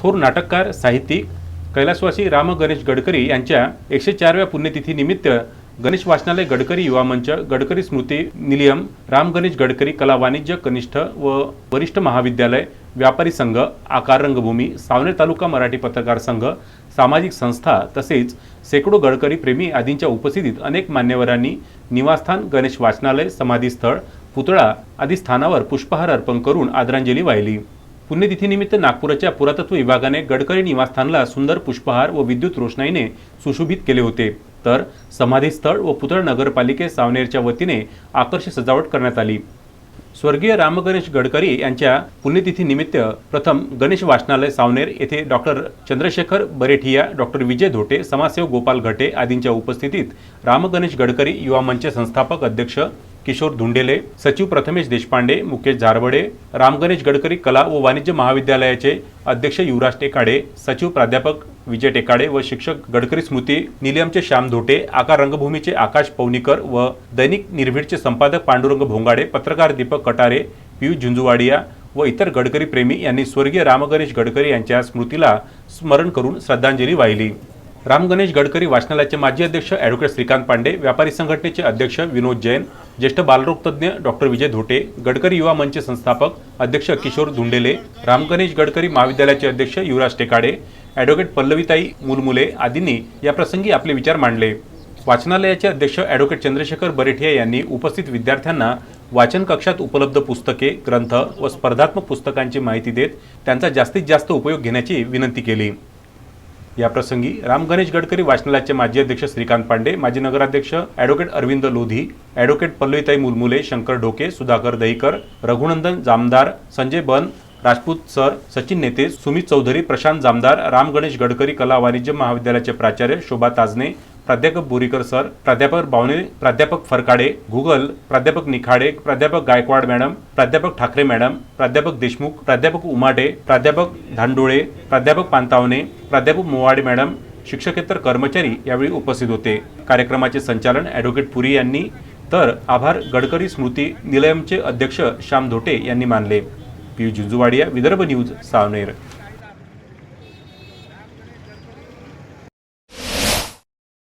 थोर नाटककार साहित्यिक कैलासवासी राम गणेश गडकरी यांच्या एकशे चारव्या पुण्यतिथीनिमित्त गणेश वाचनालय गडकरी युवा मंच गडकरी स्मृती निलियम राम गणेश गडकरी कला वाणिज्य कनिष्ठ व वरिष्ठ महाविद्यालय व्यापारी संघ आकार रंगभूमी सावनेर तालुका मराठी पत्रकार संघ सामाजिक संस्था तसेच शेकडो गडकरी प्रेमी आदींच्या उपस्थितीत अनेक मान्यवरांनी निवासस्थान गणेश वाचनालय समाधीस्थळ पुतळा आदी स्थानावर पुष्पहार अर्पण करून आदरांजली वाहिली. पुण्यतिथीनिमित्त नागपुराच्या पुरातत्व विभागाने गडकरी निवासस्थानला सुंदर पुष्पहार व विद्युत रोषणाईने सुशोभित केले होते. तर समाधीस्थळ व पुतळ नगरपालिके सावनेरच्या वतीने आकर्षक सजावट करण्यात आली. स्वर्गीय रामगणेश गडकरी यांच्या पुण्यतिथीनिमित्त प्रथम गणेश वाचनालय सावनेर येथे डॉक्टर चंद्रशेखर बरेठिया डॉक्टर विजय धोटे समाजसेवक गोपाल घटे आदींच्या उपस्थितीत रामगणेश गडकरी युवा मंच संस्थापक अध्यक्ष किशोर धुंडेले सचिव प्रथमेश देशपांडे मुकेश झारवडे रामगणेश गडकरी कला व वाणिज्य महाविद्यालयाचे अध्यक्ष युवराज टेकाडे सचिव प्राध्यापक विजय टेकाडे व शिक्षक गडकरी स्मृती निलियमचे श्याम धोटे आकार रंगभूमीचे आकाश पवनीकर व दैनिक निर्भीडचे संपादक पांडुरंग भोंगाडे पत्रकार दीपक कटारे पियुष झुंजुवाडिया व इतर गडकरी प्रेमी यांनी स्वर्गीय रामगणेश गडकरी यांच्या स्मृतीला स्मरण करून श्रद्धांजली वाहिली. राम गणेश गडकरी वाचनालयाचे माजी अध्यक्ष ॲडव्होकेट श्रीकांत पांडे व्यापारी संघटनेचे अध्यक्ष विनोद जैन ज्येष्ठ बालरोगतज्ञ डॉक्टर विजय धोटे गडकरी युवा मंच संस्थापक अध्यक्ष किशोर धुंडेले राम गणेश गडकरी महाविद्यालयाचे अध्यक्ष युवराज टेकाडे ॲडव्होकेट पल्लवीताई मुलमुले आदींनी याप्रसंगी आपले विचार मांडले. वाचनालयाचे अध्यक्ष ॲडव्होकेट चंद्रशेखर बरेठिया यांनी उपस्थित विद्यार्थ्यांना वाचन कक्षात उपलब्ध पुस्तके ग्रंथ व स्पर्धात्मक पुस्तकांची माहिती देत त्यांचा जास्तीत जास्त उपयोग घेण्याची विनंती केली. याप्रसंगी राम गणेश गडकरी वाचनालयाचे माजी अध्यक्ष श्रीकांत पांडे माजी नगराध्यक्ष ॲडव्होकेट अरविंद लोधी ॲडव्होकेट पल्लवीताई मुलमुले शंकर ढोके सुधाकर दहीकर रघुनंदन जामदार संजय बन राजपूत सर सचिन नेते सुमित चौधरी प्रशांत जामदार राम गणेश गडकरी कला वाणिज्य महाविद्यालयाचे प्राचार्य शोभा ताजने प्राध्यापक बोरीकर सर प्राध्यापक बावणे प्राध्यापक फरकाडे गुगल प्राध्यापक निखाडे प्राध्यापक गायकवाड मॅडम प्राध्यापक ठाकरे मॅडम प्राध्यापक देशमुख प्राध्यापक उमाटे प्राध्यापक धांडोळे प्राध्यापक पांतावणे प्राध्यापक मोवाडे मॅडम शिक्षकेतर कर्मचारी यावेळी उपस्थित होते. कार्यक्रमाचे संचालन ॲडव्होकेट पुरी यांनी. तर आभार गडकरी स्मृती निलयमचे अध्यक्ष श्याम धोटे यांनी मानले. पियुष झुंजुवाडिया विदर्भ न्यूज सावनेर.